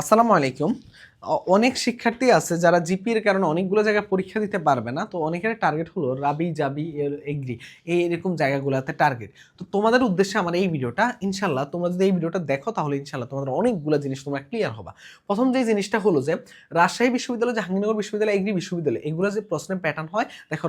আসসালামু আলাইকুম। অনেক শিক্ষার্থী আছে যারা জিপির কারণে অনেকগুলো জায়গায় পরীক্ষা দিতে পারবে না। তো অনেকের টার্গেট হলো রাবি, জাবি এগ্রি। এই এরকম জায়গাগুলোতে টার্গেট তো তোমাদের উদ্দেশ্যে আমার এই ভিডিওটা, ইনশাল্লাহ তোমরা যদি এই ভিডিওটা দেখো তাহলে ইনশাল্লাহ তোমাদের অনেকগুলো জিনিস তোমরা ক্লিয়ার হবা। প্রথম যে জিনিসটা হলো যে, রাজশাহী বিশ্ববিদ্যালয়, জাহাঙ্গীরনগর বিশ্ববিদ্যালয়, এগ্রি বিশ্ববিদ্যালয়, এগুলো যে প্রশ্নের প্যাটার্ন হয়, দেখো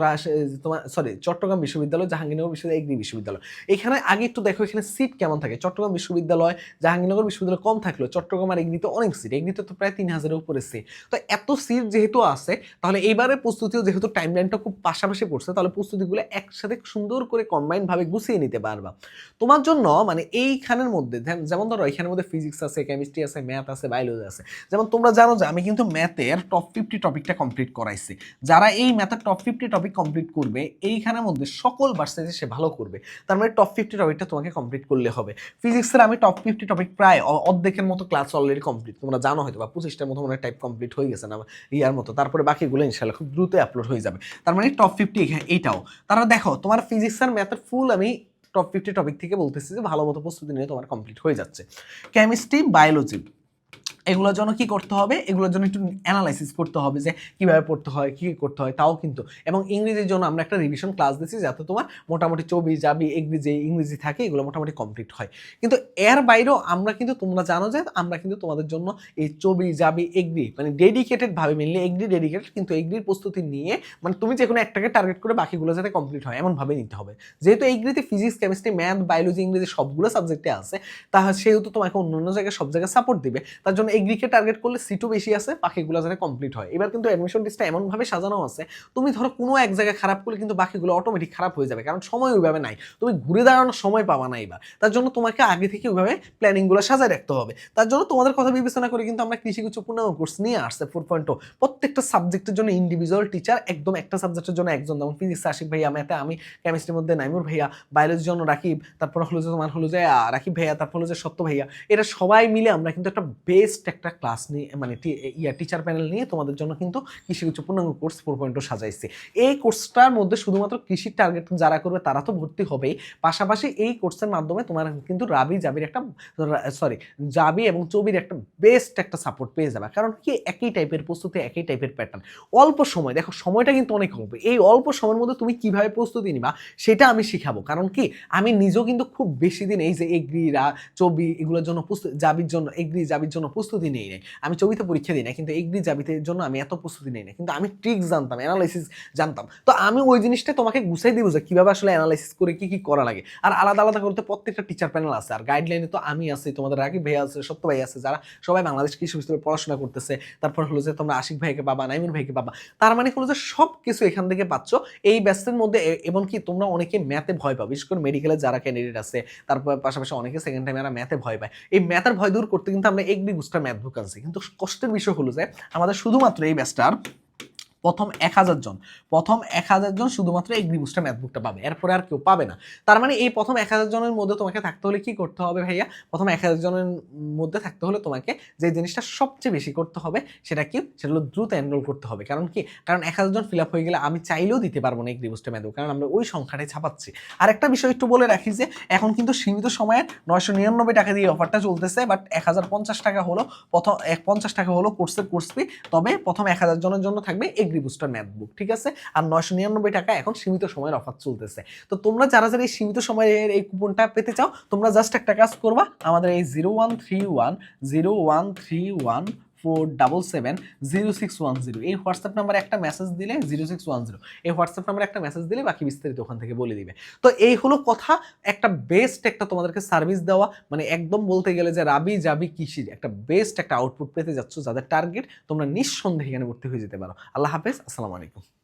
তোমার সরি চট্টগ্রাম বিশ্ববিদ্যালয়, জাহাঙ্গীরনগর বিশ্ববিদ্যালয়, এগ্রি বিশ্ববিদ্যালয়। এখানে আগে একটু দেখো এখানে সিট কেমন থাকে? চট্টগ্রাম বিশ্ববিদ্যালয়, জাহাঙ্গীরনগর বিশ্ববিদ্যালয় কম থাকলেও চট্টগ্রাম আর এগ্রিতে অনেক সিট এগ্রিতে তো প্রায় তিন হাজারের সিট তো এত সিট যেহেতু আছে, তাহলে এইবারের প্রস্তুতিও যেহেতু টাইম লাইনটা খুব পাশাপাশি পড়ছে তাহলে প্রস্তুতিগুলো একসাথে সুন্দর করে কম্বাইন ভাবে গুছিয়ে নিতে পারবা। তোমার জন্য মানে এইখানের মধ্যে যেম- যেমন ধরো এখানের মধ্যে ফিজিক্স আছে কেমিস্ট্রি আছে ম্যাথ আছে বায়োলজি আছে। যেমন তোমরা জানো যে আমি কিন্তু ম্যাথের টপ ফিফটি টপিকটা কমপ্লিট করাইছি। যারা এই ম্যাথের টপ ফিফটি টপিক কমপ্লিট করবে, এইখানের মধ্যে সকল ভার্সেসে সে ভালো করবে। তার মানে টপ ফিফটি টপিকটা তোমাকে কমপ্লিট করলে হবে। ফিজিক্সের আমি টপ ফিফটি টপিক প্রায় অর্ধেকের মতো ক্লাস অলরেডি কমপ্লিট তোমরা জানো হয়তো বা পঁচিশটার মতো মনে টাইপ কমপ্লিট হয়ে গেছে না, ইয়ার মতো। তারপরে বাকিগুলো ইনশাল্লাহ খুব দ্রুত আপলোড হয়ে যাবে। তার মানে টপ ফিফটি এইটাও। তারা দেখো, তোমার ফিজিক্স আর ম্যাথের ফুল আমি টপ ফিফটি টপিক থেকে বলতেছি যে ভালো মতো প্রস্তুতি নিয়ে তোমার কমপ্লিট হয়ে যাচ্ছে। কেমিস্ট্রি বায়োলজি এগুলোর জন্য কি করতে হবে? এগুলোর জন্য একটু অ্যানালাইসিস করতে হবে যে কীভাবে পড়তে হয়, কি করতে হয়, তাও কিন্তু। এবং ইংরেজির জন্য আমরা একটা রিভিশন ক্লাস দিচ্ছি যাতে তোমার মোটামুটি চবি যাবি এগ্রি যে ইংরেজি থাকে, এগুলো মোটামুটি কমপ্লিট হয়। কিন্তু এর বাইরেও আমরা কিন্তু তোমরা জানো যে আমরা কিন্তু তোমাদের জন্য এই চবি যাবি এগ্রি মানে ডেডিকেটেড ভাবে মেনলি এগ্রি ডেডিকেটেড কিন্তু এগ্রির প্রস্তুতি নিয়ে মানে তুমি যে কোনো একটাকে টার্গেট করে বাকিগুলো যাতে কমপ্লিট হয়, এমনভাবে নিতে হবে। যেহেতু এগ্রিতে ফিজিক্স কেমিস্ট্রি ম্যাথ বায়োলজি ইংরেজি সবগুলো সাবজেক্টে আছে তাহলে সেহেতু তোমাকে অন্য অন্য জায়গায় সব জায়গায় সাপোর্ট দিবে। তার জন্য এগ্রিকে টার্গেট করলে সিটও বেশি আছে, বাকিগুলো যেন কমপ্লিট হয়। এবার কিন্তু অ্যাডমিশন লিস্টটা এমনভাবে সাজানো আছে, তুমি ধরো কোনো এক জায়গায় খারাপ করলে কিন্তু বাকিগুলো অটোমেটিক খারাপ হয়ে যাবে, কারণ সময় ওইভাবে নাই। তুমি ঘুরে দাঁড়ানোর সময় পাবা না এবার। তার জন্য তোমাকে আগে থেকে ওইভাবে প্ল্যানিংগুলো সাজায় রাখতে হবে। তার জন্য তোমাদের কথা বিবেচনা করে কিন্তু আমরা কৃষি কিছু পূর্ণাঙ্গ কোর্স নিয়ে আসছে ফোর পয়েন্ট প্রত্যেকটা সাবজেক্টের জন্য ইন্ডিভিজুয়াল টিচার একদম একটা সাবজেক্টের জন্য একজন। যেমন ফিজিক্স আশিক ভাইয়া ম্যাথে আমি কেমিস্ট্রির মধ্যে নাইমুর ভাইয়া বায়োলজির জন্য রাকিব, তারপর হলো যে তোমার হলো যে রাকিব ভাইয়া, তারপর হলো যে সত্য ভাইয়া। এটা সবাই মিলে আমরা কিন্তু একটা বেস্ট একটা ক্লাস নিয়ে মানে ইয়া টিচার প্যানেল নিয়ে তোমাদের জন্য কিন্তু কৃষি কিছু পূর্ণাঙ্গ কোর্স ফোর পয়েন্ট সাজাইছি। এই কোর্সটার মধ্যে শুধুমাত্র কৃষির টার্গেট যারা করবে তারা তো ভর্তি হবেই। পাশাপাশি এই কোর্সের মাধ্যমে তোমার কিন্তু রাবি, জাবির একটা সরি জাবি এবং চবির একটা বেস্ট একটা সাপোর্ট পেয়ে যাবে। কারণ কি, একই টাইপের প্রস্তুতি, একই টাইপের প্যাটার্ন অল্প সময়, দেখো সময়টা কিন্তু অনেক হবে। এই অল্প সময়ের মধ্যে তুমি কীভাবে প্রস্তুতি নিবা, সেটা আমি শিখাবো। কারণ কি, আমি নিজেও কিন্তু খুব বেশি দিন এই যে এগ্রি, রা, চবি এগুলোর জন্য প্রস্তুতি, জাবির জন্য, এগ্রি, জাবির জন্য প্রস্তুতি নেই নাই। আমি চবিতে পরীক্ষা দিই না কিন্তু এগ্রি জাবিতে জন্য আমি এত প্রস্তুতি নেই না কিন্তু আমি ট্রিক্স জানতাম অ্যানালাইসিস জানতাম। তো আমি ওই জিনিসটা তোমাকে গুছাই দিব যে কীভাবে আসলে অ্যানালাইসিস করে কি কি করা লাগে। আর আলাদা আলাদা করতে প্রত্যেকটা টিচার প্যানেল আছে। আর গাইডলাইনে তো আমি আছি, তোমাদের রাকিব ভাই আছে, সত্য ভাই আছে, যারা সবাই বাংলাদেশ কৃষি বিশ্ববিদ্যালয়ে পড়াশোনা করতেছে। তারপর হলো যে তোমরা আশিক ভাইকে পাবা, নাইমুন ভাইকে পাবা। তার মানে হলো যে সব কিছু এখান থেকে পাচ্ছ। এই ব্যস্তের মধ্যে এবং কি তোমরা অনেকে ম্যাথে ভয় পাও। বিশেষ করে মেডিকেলে যারা ক্যান্ডিডেট আছে তারপর পাশাপাশি অনেকে সেকেন্ড টাইম এরা ম্যাথে ভয় পায়। এই ম্যাথের ভয় দূর করতে কিন্তু আমরা এগ্রি বুস্টার আছে কিন্তু কষ্টের বিষয় হলো যে আমাদের শুধুমাত্র এই ব্যাচটার প্রথম এক হাজার জন। প্রথম এক হাজার জন শুধুমাত্র এগ্রি বুস্টার ম্যাথ বুকটা পাবে। এরপরে আর কেউ পাবে না। তার মানে এই প্রথম এক হাজার জনের মধ্যে তোমাকে থাকতে হলে কি করতে হবে ভাইয়া? প্রথম এক হাজার জনের মধ্যে থাকতে হলে তোমাকে যে জিনিসটা সবচেয়ে বেশি করতে হবে সেটা কি? সেটা হলো দ্রুত এনরোল করতে হবে। কারণ কি? কারণ এক হাজার জন ফিল আপ হয়ে গেলে আমি চাইলেও দিতে পারব না এগ্রি বুস্টার ম্যাথ বুক কারণ আমরা ওই সংখ্যাটাই ছাপাচ্ছি। আর একটা বিষয় একটু বলে রাখি যে, এখন কিন্তু সীমিত সময়ে নয়শো নিরানব্বই টাকা দিয়ে অফারটা চলতেছে বাট এক হাজার পঞ্চাশ টাকা হলো প্রথম, এক পঞ্চাশ টাকা হলো কোর্সের কোর্স ফি তবে প্রথম এক হাজার জনের জন্য থাকবে এগ্রি বুস্টার ম্যাথ বুক ঠিক আছে? আর নয়শো নিরানব্বই টাকা এখন সীমিত সময়ের অফার চলতেছে। তো তোমরা যারা যারা এই সীমিত সময়ের এই কুপনটা পেতে চাও, তোমরা জাস্ট একটা কাজ করবা। আমাদের এই zero one three one zero one three one four double seven zero six one zero এই হোয়াটসঅ্যাপ নাম্বারে একটা মেসেজ দিলে জিরো সিক্স ওয়ান জিরো এই হোয়াটসঅ্যাপ নাম্বারে একটা মেসেজ দিলে বাকি বিস্তারিত ওখান থেকে বলে দিবে। তো এই হলো কথা, একটা বেস্ট একটা তোমাদেরকে সার্ভিস দেওয়া। মানে একদম বলতে গেলে যে রাবি যাবি কৃষির একটা বেস্ট একটা আউটপুট পেতে যাচ্ছ, যাদের টার্গেট তোমরা নিঃসন্দেহে এখানে ভর্তি হয়ে যেতে পারো। আল্লাহ হাফেজ, আসসালামু আলাইকুম।